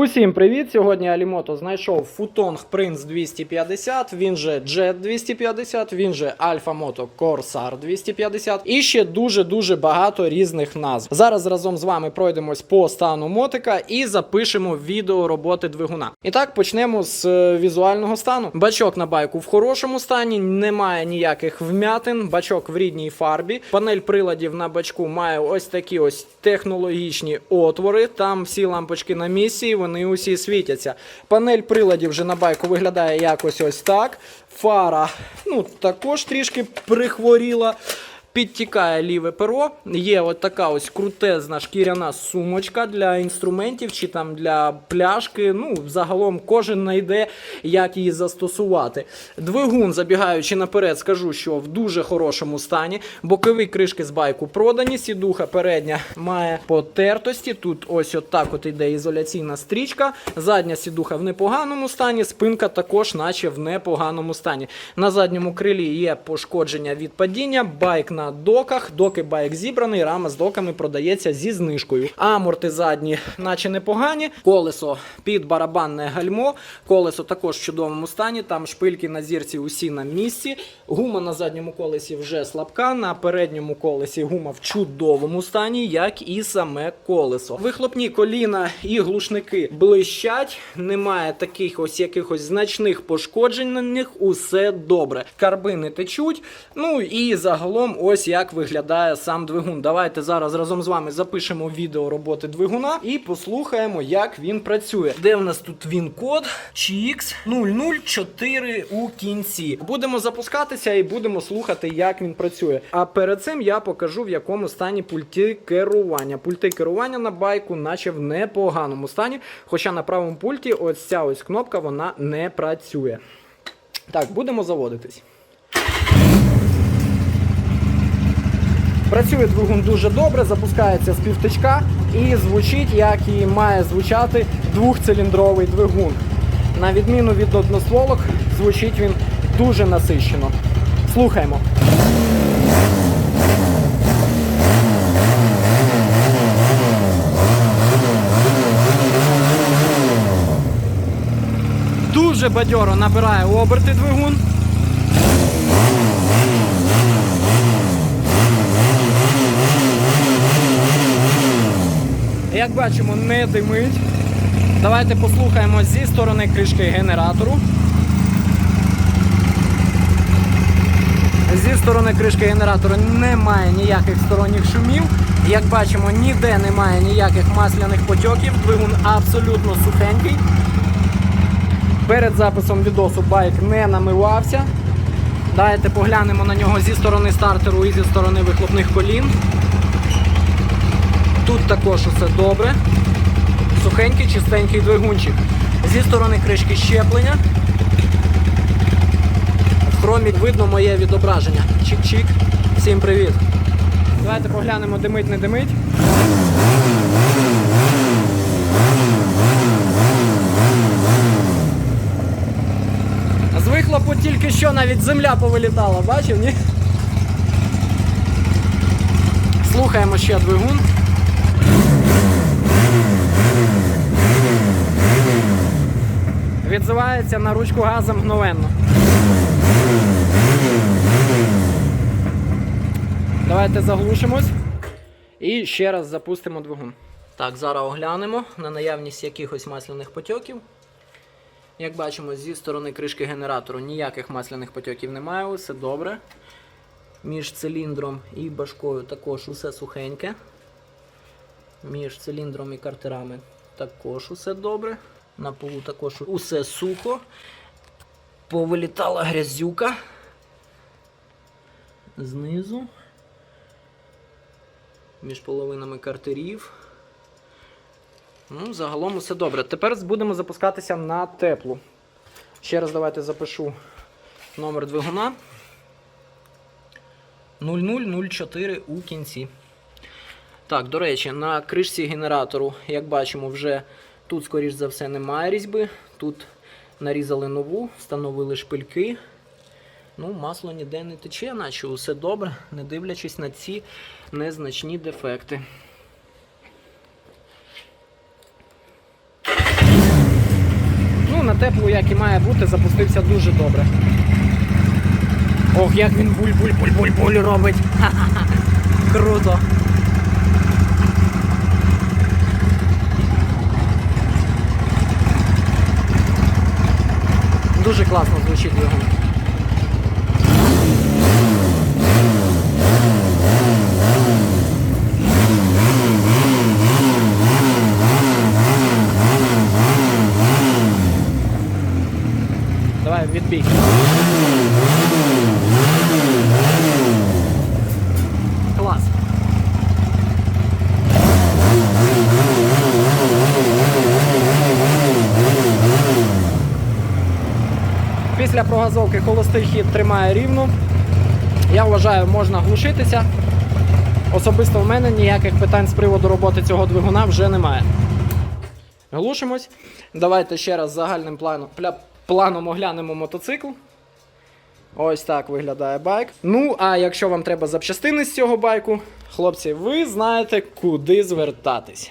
Усім привіт! Сьогодні Алімото знайшов Футонг Prince 250, він же Jet 250, він же Alpha Moto Corsair 250 і ще дуже-дуже багато різних назв. Зараз разом з вами пройдемось по стану мотика і запишемо відео роботи двигуна. І так почнемо з е, візуального стану. Бачок на байку в хорошому стані, немає ніяких вмятин, бачок в рідній фарбі. Панель приладів на бачку має ось такі ось технологічні отвори. Там всі лампочки на місці, вони усі світяться. Панель приладів вже на байку виглядає якось ось так. Фара ну, також трішки прихворіла. Підтікає ліве перо. Є от така ось крутезна шкіряна сумочка для інструментів чи там для пляшки. Ну, загалом кожен знайде, як її застосувати. Двигун, забігаючи наперед, скажу, що в дуже хорошому стані. Бокові кришки з байку продані. Сідуха передня має потертості. Тут ось отак от іде ізоляційна стрічка. Задня сідуха в непоганому стані. Спинка також, наче в непоганому стані. На задньому крилі є пошкодження від падіння. Байк на доках. Доки байк зібраний, рама з доками продається зі знижкою. Аморти задні, наче непогані. Колесо під барабанне гальмо. Колесо також в чудовому стані. Там шпильки на зірці усі на місці. Гума на задньому колесі вже слабка. На передньому колесі гума в чудовому стані, як і саме колесо. Вихлопні коліна і глушники блищать. Немає таких ось якихось значних пошкоджень на них. Усе добре. Карбини течуть. Ну і загалом, ось як виглядає сам двигун. Давайте зараз разом з вами запишемо відео роботи двигуна і послухаємо, як він працює. Де в нас тут він код? CX 004 у кінці. Будемо запускатися і будемо слухати, як він працює. А перед цим я покажу, в якому стані пульти керування. Пульти керування на байку, наче в непоганому стані. Хоча на правому пульті ось ця ось кнопка вона не працює. Так, будемо заводитись. Працює двигун дуже добре, запускається з півтичка і звучить, як і має звучати двохциліндровий двигун. На відміну від одностволок, звучить він дуже насищено. Слухаємо. Дуже бадьоро набирає оберти двигун. Як бачимо, не димить. Давайте послухаємо зі сторони кришки генератору. Зі сторони кришки генератора немає ніяких сторонніх шумів. Як бачимо, ніде немає ніяких масляних потьоків. Двигун абсолютно сухенький. Перед записом відосу байк не намивався. Давайте поглянемо на нього зі сторони стартеру і зі сторони вихлопних колін. Тут також усе добре. Сухенький, чистенький двигунчик. Зі сторони кришки щеплення. В хромі видно моє відображення. Чик-чик. Всім привіт. Давайте поглянемо, димить, не димить. З вихлопу тільки що навіть земля повилітала, бачив, ні? Слухаємо ще двигун. Відзивається на ручку газа мгновенно. Давайте заглушимось і ще раз запустимо двигун. Так, зараз оглянемо на наявність якихось масляних потьоків. Як бачимо, зі сторони кришки генератору ніяких масляних потьоків немає, усе добре. Між циліндром і башкою також усе сухеньке. Між циліндром і картерами також усе добре. На полу також усе сухо. Повилітала грязюка. Знизу. Між половинами картерів. Ну, загалом усе добре. Тепер будемо запускатися на теплу. Ще раз давайте запишу номер двигуна. 0004 у кінці. Так, до речі, на кришці генератору, як бачимо, вже тут, скоріш за все, немає різьби. Тут нарізали нову, встановили шпильки. Ну, масло ніде не тече, наче усе добре, не дивлячись на ці незначні дефекти. Ну, на теплу, як і має бути, запустився дуже добре. Ох, як він буль-буль-буль-буль-буль робить. Ха-ха-ха. Круто. Дуже класно звучить двигун. Після прогазовки холостий хід тримає рівно. Я вважаю, можна глушитися. Особисто в мене ніяких питань з приводу роботи цього двигуна вже немає. Глушимось. Давайте ще раз загальним планом, планом оглянемо мотоцикл. Ось так виглядає байк. Ну, а якщо вам треба запчастини з цього байку, хлопці, ви знаєте, куди звертатись.